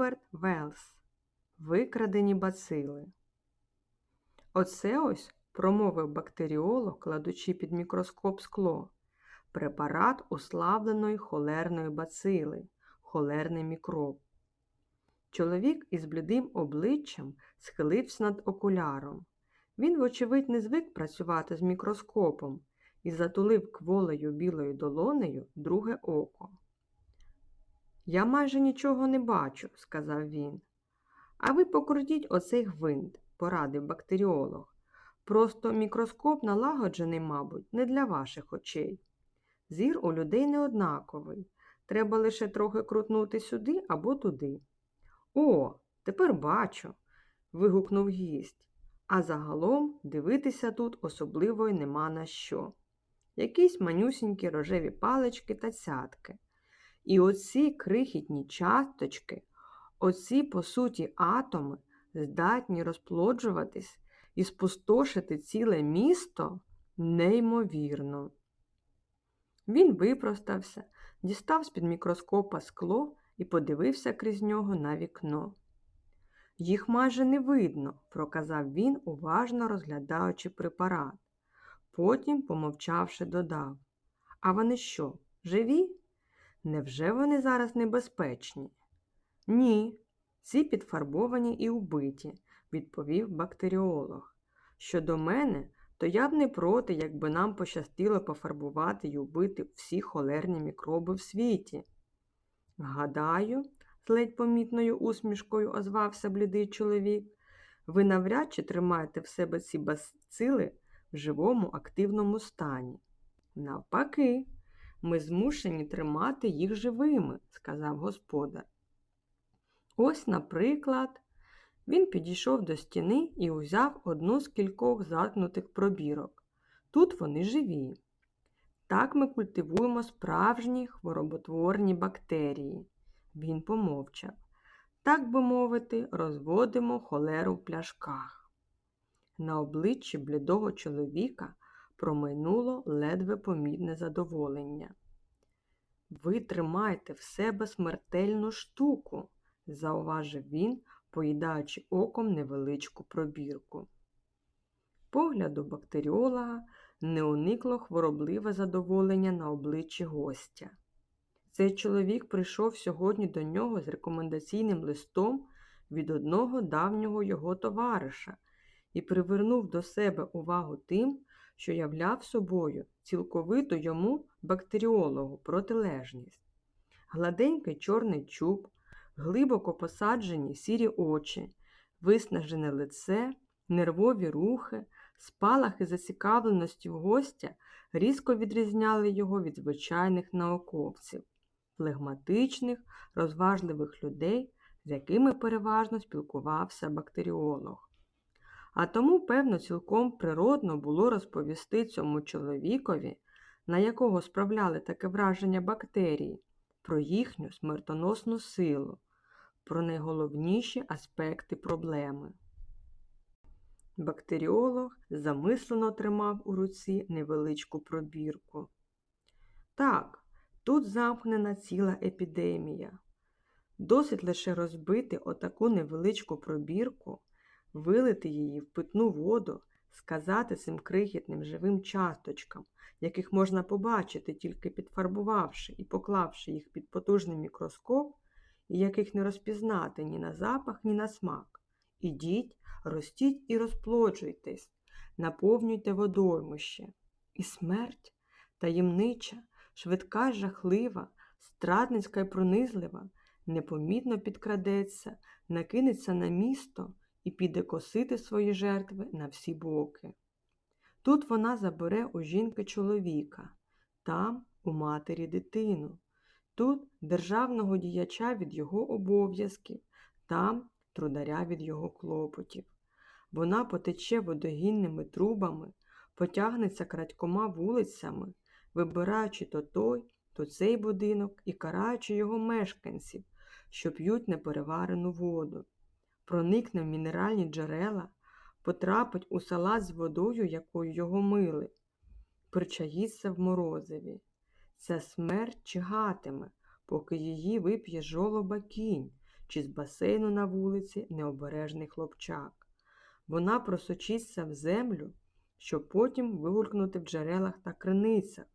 Герберт Велс Викрадені бацили. Оце ось, промовив бактеріолог, кладучи під мікроскоп скло, препарат уславленої холерної бацили, холерний мікроб. Чоловік із блідим обличчям схилився над окуляром. Він, вочевидь, не звик працювати з мікроскопом і затулив кволею білою долонею друге око. Я майже нічого не бачу, сказав він. А ви покрутіть оцей гвинт, порадив бактеріолог. Просто мікроскоп налагоджений, мабуть, не для ваших очей. Зір у людей не однаковий. Треба лише трохи крутнути сюди або туди. О, тепер бачу. вигукнув гість. А загалом дивитися тут особливо й нема на що. Якісь манюсінькі рожеві палички та цятки. І оці крихітні часточки, оці, по суті, атоми, здатні розплоджуватись і спустошити ціле місто неймовірно. Він випростався, дістав з-під мікроскопа скло і подивився крізь нього на вікно. Їх майже не видно, проказав він, уважно розглядаючи препарат. Потім, помовчавши, додав А вони що, живі? Невже вони зараз небезпечні? Ні, ці підфарбовані і убиті, відповів бактеріолог. Щодо мене, то я б не проти, якби нам пощастило пофарбувати і убити всі холерні мікроби в світі. Гадаю, з ледь помітною усмішкою озвався блідий чоловік, ви навряд чи тримаєте в себе ці бацили в живому активному стані. Навпаки, ми змушені тримати їх живими, сказав господар. Ось, наприклад, він підійшов до стіни і узяв одну з кількох заткнутих пробірок. Тут вони живі. Так ми культивуємо справжні хвороботворні бактерії. Він помовчав. Так би мовити, розводимо холеру в пляшках. На обличчі блідого чоловіка промайнуло ледве помітне задоволення. Ви тримаєте в себе смертельну штуку, зауважив він, поїдаючи оком невеличку пробірку. Погляду бактеріолога не уникло хворобливе задоволення на обличчі гостя. Цей чоловік прийшов сьогодні до нього з рекомендаційним листом від одного давнього його товариша і привернув до себе увагу тим, що являв собою цілковито йому бактеріологу протилежність. Гладенький чорний чуб, глибоко посаджені сірі очі, виснажене лице, нервові рухи, спалахи зацікавленості в гостя різко відрізняли його від звичайних науковців, флегматичних, розважливих людей, з якими переважно спілкувався бактеріолог. А тому, певно, цілком природно було розповісти цьому чоловікові, на якого справляли таке враження бактерії, про їхню смертоносну силу, про найголовніші аспекти проблеми. Бактеріолог замислено тримав у руці невеличку пробірку. Так, тут замкнена ціла епідемія. Досить лише розбити отаку невеличку пробірку вилити її в питну воду, сказати цим крихітним живим часточкам, яких можна побачити, тільки підфарбувавши і поклавши їх під потужний мікроскоп, і яких не розпізнати ні на запах, ні на смак. Ідіть, ростіть і розплоджуйтесь, наповнюйте водоймище. І смерть таємнича, швидка, жахлива, страдницька і пронизлива, непомітно підкрадеться, накинеться на місто і піде косити свої жертви на всі боки. Тут вона забере у жінки чоловіка, там у матері дитину, тут державного діяча від його обов'язків, там трударя від його клопотів. Вона потече водогінними трубами, потягнеться крадькома вулицями, вибираючи то той, то цей будинок і караючи його мешканців, що п'ють непереварену воду проникне в мінеральні джерела, потрапить у салат з водою, якою його мили, причаїться в морозиві. Ця смерть чигатиме, поки її вип'є жолоба кінь, чи з басейну на вулиці необережний хлопчак. Вона просочиться в землю, щоб потім вигулькнути в джерелах та криницях,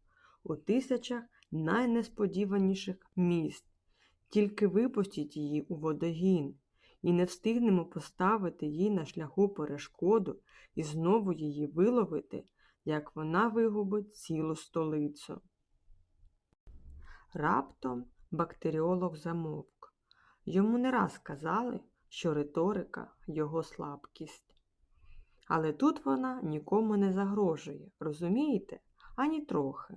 у тисячах найнесподіваніших міст. Тільки випустіть її у водогін, і не встигнемо поставити їй на шляху перешкоду і знову її виловити, як вона вигубить цілу столицю. Раптом бактеріолог замовк. Йому не раз казали, що риторика його слабкість. Але тут вона нікому не загрожує, розумієте, ані трохи.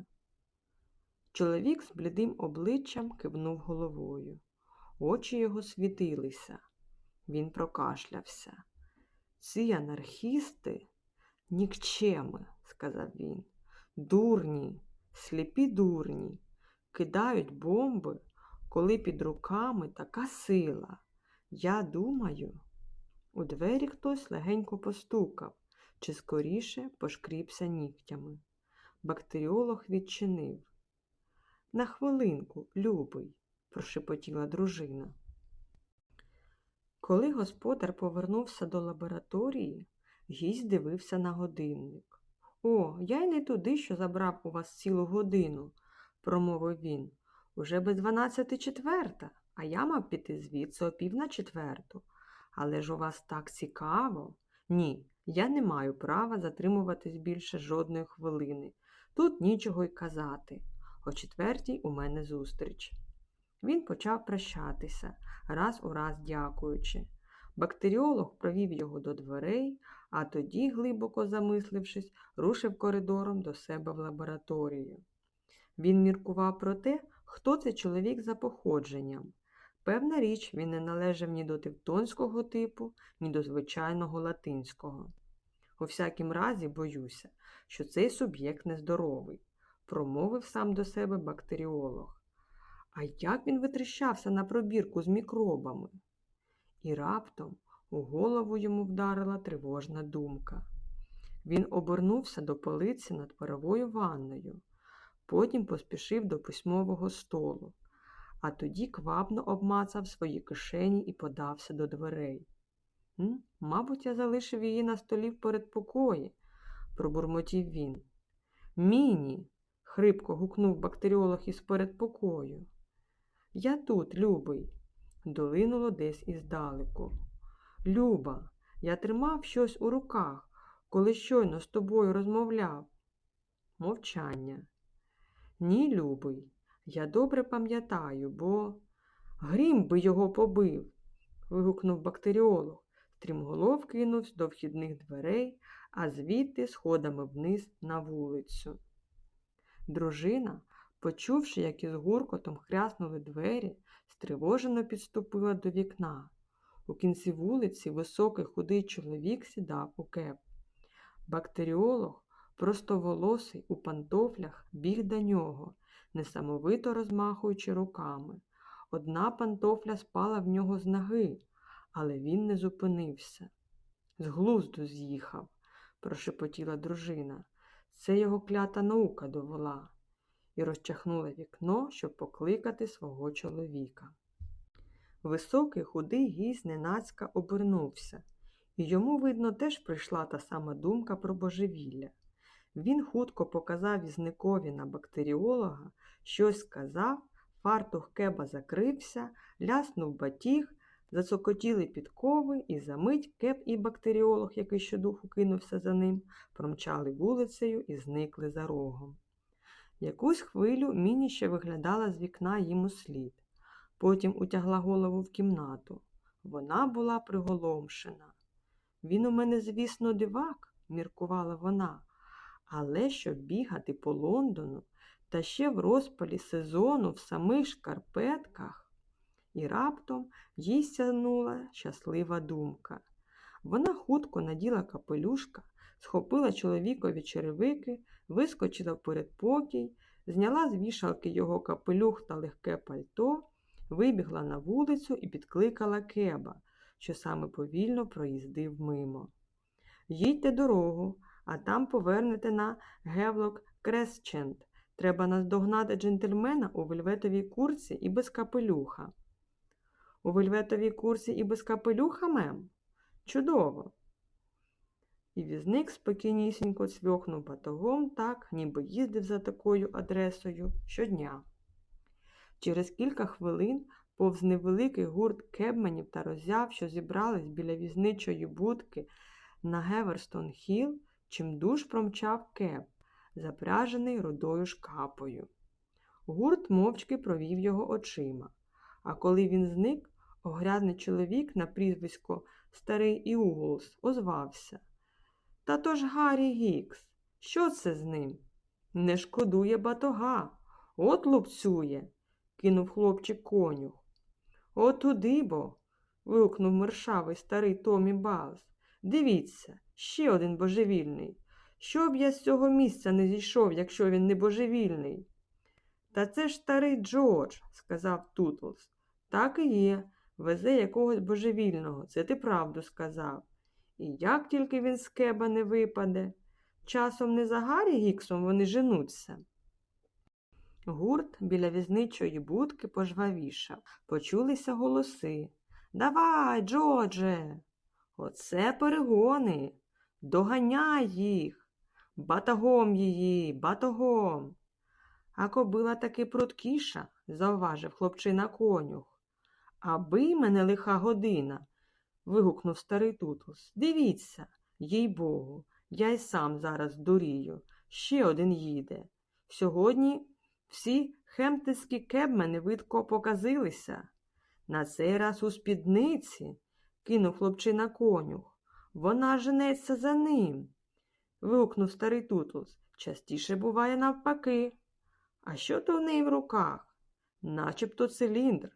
Чоловік з блідим обличчям кивнув головою. Очі його світилися. Він прокашлявся. Ці анархісти нікчеми, сказав він. Дурні, сліпі дурні, кидають бомби, коли під руками така сила. Я думаю, у двері хтось легенько постукав, чи скоріше пошкріпся нігтями. Бактеріолог відчинив. На хвилинку, любий, прошепотіла дружина. Коли господар повернувся до лабораторії, гість дивився на годинник. О, я й не туди, що забрав у вас цілу годину, промовив він. Уже без дванадцяти четверта, а я мав піти звідси о пів на четверту. Але ж у вас так цікаво. Ні, я не маю права затримуватись більше жодної хвилини. Тут нічого й казати. О четвертій у мене зустріч. Він почав прощатися, раз у раз дякуючи. Бактеріолог провів його до дверей, а тоді, глибоко замислившись, рушив коридором до себе в лабораторію. Він міркував про те, хто цей чоловік за походженням. Певна річ, він не належав ні до тевтонського типу, ні до звичайного латинського. У всякім разі, боюся, що цей суб'єкт нездоровий, промовив сам до себе бактеріолог. А як він витріщався на пробірку з мікробами? І раптом у голову йому вдарила тривожна думка. Він обернувся до полиці над паровою ванною, потім поспішив до письмового столу, а тоді квапно обмацав свої кишені і подався до дверей. «М? Мабуть, я залишив її на столі в передпокої, пробурмотів він. Міні. хрипко гукнув бактеріолог із передпокою. Я тут, любий, долинуло десь іздалеку. Люба, я тримав щось у руках, коли щойно з тобою розмовляв. Мовчання. Ні, любий, я добре пам'ятаю, бо грім би його побив. вигукнув бактеріолог. Стрімголов кинувся до вхідних дверей, а звідти сходами вниз на вулицю. Дружина, почувши, як із гуркотом хряснули двері, стривожено підступила до вікна. У кінці вулиці високий худий чоловік сідав у кеп. Бактеріолог, простоволосий у пантофлях, біг до нього, несамовито розмахуючи руками. Одна пантофля спала в нього з ноги, але він не зупинився. З глузду з'їхав, прошепотіла дружина. Це його клята наука довела і розчахнула вікно, щоб покликати свого чоловіка. Високий худий гість ненацька обернувся, і йому, видно, теж прийшла та сама думка про божевілля. Він хутко показав візникові на бактеріолога, щось сказав, фартух кеба закрився, ляснув батіг, зацокотіли підкови, і за мить кеп і бактеріолог, який щодуху кинувся за ним, промчали вулицею і зникли за рогом. Якусь хвилю Міні ще виглядала з вікна їм у слід. Потім утягла голову в кімнату. Вона була приголомшена. Він у мене, звісно, дивак, міркувала вона, але щоб бігати по Лондону та ще в розпалі сезону в самих шкарпетках. І раптом їй сянула щаслива думка. Вона хутко наділа капелюшка, схопила чоловікові черевики, вискочила в передпокій, зняла з вішалки його капелюх та легке пальто, вибігла на вулицю і підкликала кеба, що саме повільно проїздив мимо. Їдьте дорогу, а там повернете на Гевлок Кресчент. Треба наздогнати джентльмена у вельветовій курці і без капелюха. У вельветовій курсі і без капелюха, мем? Чудово. І візник спокійнісінько цвьохнув батогом так, ніби їздив за такою адресою щодня. Через кілька хвилин повз невеликий гурт кебменів та роззяв, що зібрались біля візничої будки на Геверстон Хіл, чимдуж промчав кеб, запряжений рудою шкапою. Гурт мовчки провів його очима, а коли він зник, огрядний чоловік на прізвисько Старий Іуголс озвався. Та то ж Гаррі Гікс, що це з ним? Не шкодує батога, от лупцює, кинув хлопчик конюх. От туди бо. вигукнув мершавий старий Томі Балс. Дивіться, ще один божевільний. Що б я з цього місця не зійшов, якщо він не божевільний? Та це ж старий Джордж, сказав Тутлс. Так і є, везе якогось божевільного, це ти правду сказав. І як тільки він з кеба не випаде, часом не за Гаррі Гіксом вони женуться. Гурт біля візничої будки пожвавішав, почулися голоси. Давай, Джордже! Оце перегони. Доганяй їх. Батагом її, батогом. А кобила таки пруткіша, завважив хлопчина конюх. Аби мене лиха година. Вигукнув старий Тутлс. Дивіться, їй богу, я й сам зараз дурію. Ще один їде. Сьогодні всі хемтиські кебмени видко показилися. На цей раз у спідниці, кинув хлопчина конюх. Вона женеться за ним. вигукнув старий Тутлс. Частіше буває навпаки. А що то в неї в руках? Начебто циліндр.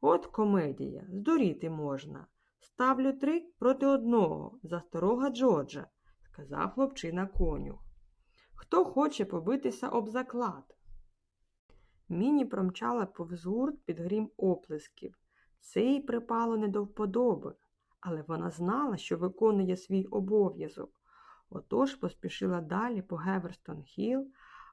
От комедія, здуріти можна. Ставлю три проти одного за старого Джорджа, сказав хлопчина конюх. Хто хоче побитися об заклад? Міні промчала повз гурт під грім оплесків. Це їй припало не до вподоби, але вона знала, що виконує свій обов'язок. Отож поспішила далі по Геверстон Хіл,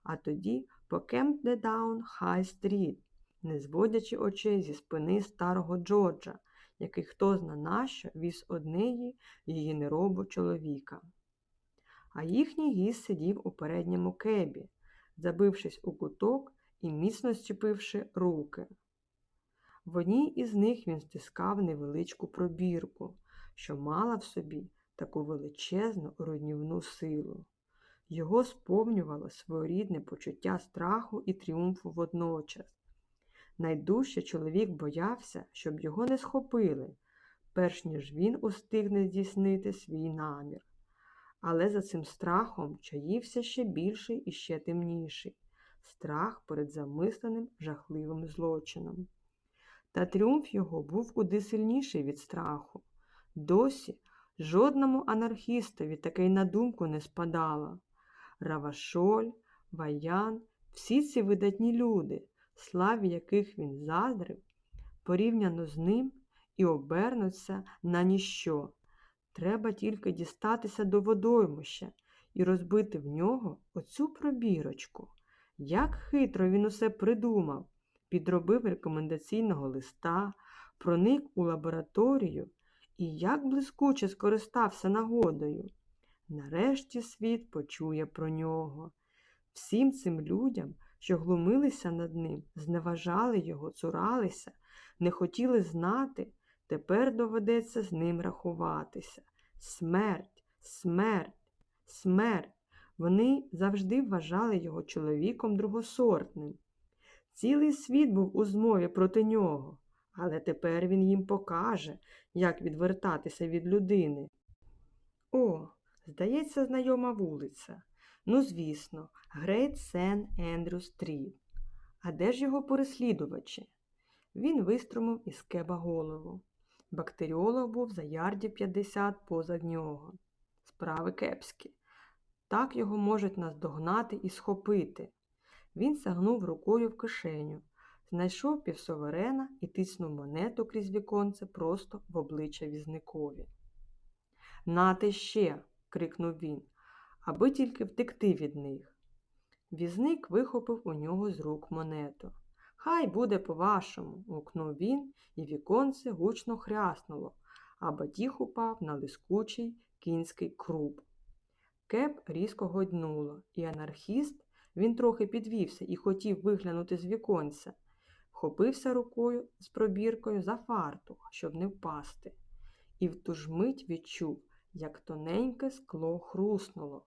а тоді по Кемпдедаун Хай Стріт, не зводячи очей зі спини старого Джорджа, який хто зна нащо віз однеї її неробу чоловіка. А їхній гість сидів у передньому кебі, забившись у куток і міцно зчепивши руки. В одній із них він стискав невеличку пробірку, що мала в собі таку величезну руйнівну силу. Його сповнювало своєрідне почуття страху і тріумфу водночас. Найдужче чоловік боявся, щоб його не схопили, перш ніж він устигне здійснити свій намір. Але за цим страхом чаївся ще більший і ще темніший страх перед замисленим жахливим злочином. Та тріумф його був куди сильніший від страху. Досі жодному анархістові таке на думку не спадало. Равашоль, Ваян, всі ці видатні люди, славі яких він заздрив, порівняно з ним і обернуться на ніщо. Треба тільки дістатися до водоймища і розбити в нього оцю пробірочку. Як хитро він усе придумав, підробив рекомендаційного листа, проник у лабораторію і як блискуче скористався нагодою. Нарешті світ почує про нього. Всім цим людям, що глумилися над ним, зневажали його, цуралися, не хотіли знати, тепер доведеться з ним рахуватися. Смерть, смерть, смерть. Вони завжди вважали його чоловіком другосортним. Цілий світ був у змові проти нього, але тепер він їм покаже, як відвертатися від людини. О, здається, знайома вулиця. Ну, звісно, Грейт Сен Ендрю Стріт. А де ж його переслідувачі? Він виструмив із кеба голову. Бактеріолог був за ярдів 50 поза нього. Справи кепські. Так його можуть наздогнати і схопити. Він сягнув рукою в кишеню, знайшов півсоверена і тиснув монету крізь віконце просто в обличчя візникові. Нате ще. крикнув він, аби тільки втекти від них. Візник вихопив у нього з рук монету. Хай буде по-вашому, гукнув він, і віконце гучно хряснуло, а батіг упав на лискучий кінський круп. Кеп різко годнуло, і анархіст, він трохи підвівся і хотів виглянути з віконця, вхопився рукою з пробіркою за фартух, щоб не впасти, і в ту ж мить відчув, як тоненьке скло хруснуло,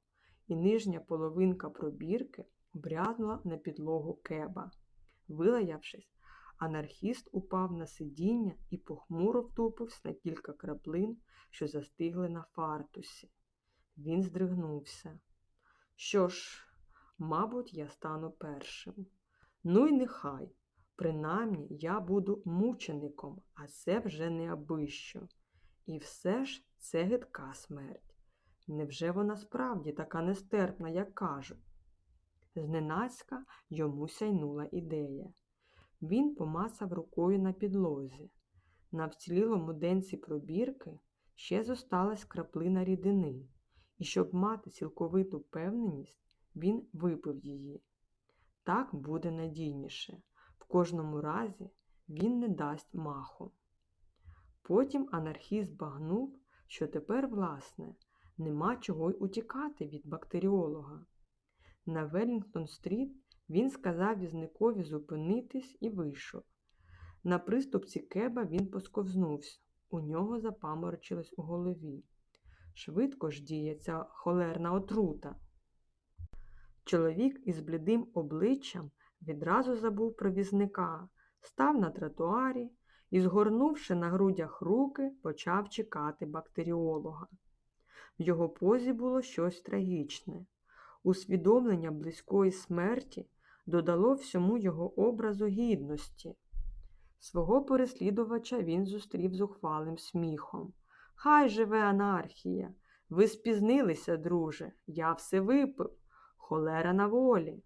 і нижня половинка пробірки брязнула на підлогу кеба. Вилаявшись, анархіст упав на сидіння і похмуро втупився на кілька краплин, що застигли на фартусі. Він здригнувся. Що ж, мабуть, я стану першим. Ну й нехай. Принаймні я буду мучеником, а це вже не абищо. І все ж це гидка смерть. Невже вона справді така нестерпна, як кажуть? Зненацька йому сяйнула ідея. Він помацав рукою на підлозі. На вцілілому денці пробірки ще зосталась краплина рідини, і щоб мати цілковиту певненість, він випив її. Так буде надійніше. В кожному разі він не дасть маху. Потім анархіст багнув, що тепер, власне, нема чого й утікати від бактеріолога. На Велінгтон-стріт він сказав візникові зупинитись і вийшов. На приступці кеба він посковзнувся, у нього запаморочилось у голові. Швидко ж діє ця холерна отрута. Чоловік із блідим обличчям відразу забув про візника, став на тротуарі і, згорнувши на грудях руки, почав чекати бактеріолога. В його позі було щось трагічне. Усвідомлення близької смерті додало всьому його образу гідності. Свого переслідувача він зустрів зухвалим сміхом. Хай живе анархія! Ви спізнилися, друже, я все випив, холера на волі.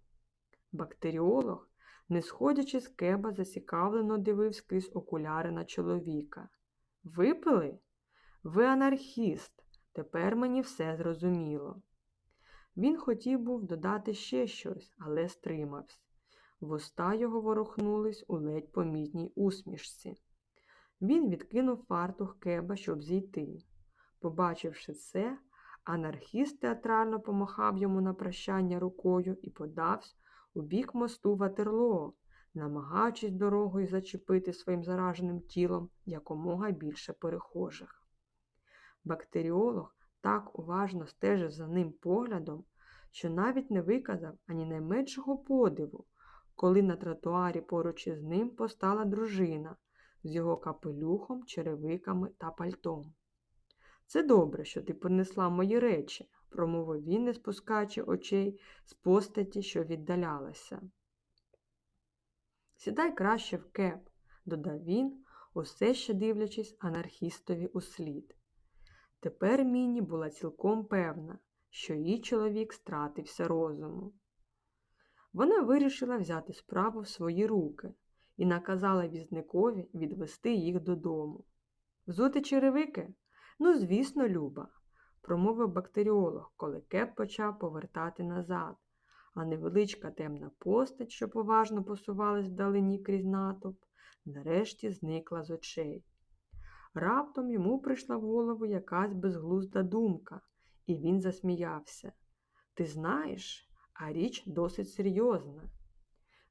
Бактеріолог, не сходячи з кеба, зацікавлено дивився крізь окуляри на чоловіка. Випили? Ви анархіст, тепер мені все зрозуміло. Він хотів був додати ще щось, але стримався. Вуста його ворухнулись у ледь помітній усмішці. Він відкинув фартух кеба, щоб зійти. Побачивши це, анархіст театрально помахав йому на прощання рукою і подався у бік мосту Ватерлоо, намагаючись дорогою зачепити своїм зараженим тілом якомога більше перехожих. Бактеріолог так уважно стежив за ним поглядом, що навіть не виказав ані найменшого подиву, коли на тротуарі поруч із ним постала дружина з його капелюхом, черевиками та пальтом. Це добре, що ти принесла мої речі, промовив він, не спускаючи очей з постаті, що віддалялася. Сідай краще в кеп, додав він, усе ще дивлячись анархістові у слід. Тепер Міні була цілком певна, що її чоловік стратився розуму. Вона вирішила взяти справу в свої руки і наказала візникові відвести їх додому. Взути черевики? Ну, звісно, Люба, промовив бактеріолог, коли кеп почав повертати назад, а невеличка темна постать, що поважно посувалась вдалині крізь натовп, нарешті зникла з очей. Раптом йому прийшла в голову якась безглузда думка, і він засміявся. Ти знаєш, а річ досить серйозна.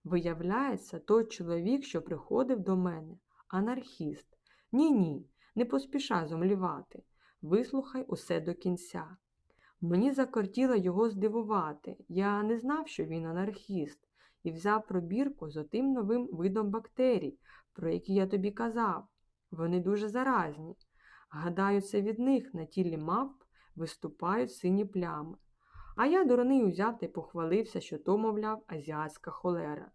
Виявляється, той чоловік, що приходив до мене, анархіст. Ні, ні, не поспішай зомлівати. Вислухай усе до кінця. Мені закортіло його здивувати. Я не знав, що він анархіст, і взяв пробірку з отим новим видом бактерій, про які я тобі казав. Вони дуже заразні. Гадаю, це від них на тілі мавп виступають сині плями. А я дурний узяв та й похвалився, що то, мовляв, азіатська холера.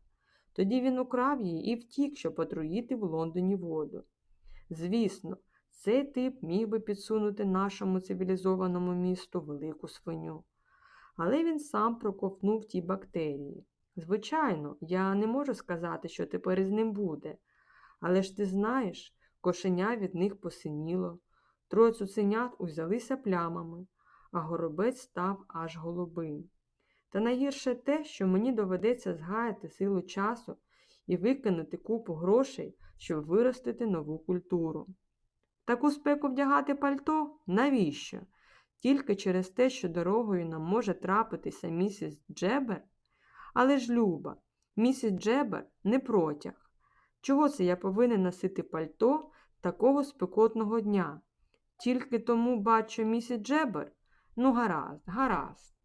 Тоді він украв її і втік, щоб отруїти в Лондоні воду. Звісно, цей тип міг би підсунути нашому цивілізованому місту велику свиню. Але він сам проковтнув ті бактерії. Звичайно, я не можу сказати, що тепер із ним буде. Але ж ти знаєш, кошеня від них посиніло, троє цуценят узялися плямами, а горобець став аж голубим. Та найгірше те, що мені доведеться згаяти силу часу і викинути купу грошей, щоб виростити нову культуру. Таку спеку вдягати пальто? Навіщо? Тільки через те, що дорогою нам може трапитися місіс Джебер? Але ж Люба, місіс Джебер не протяг. Чого це я повинен носити пальто такого спекотного дня? Тільки тому бачу місіс Джебер? Ну, гаразд, гаразд.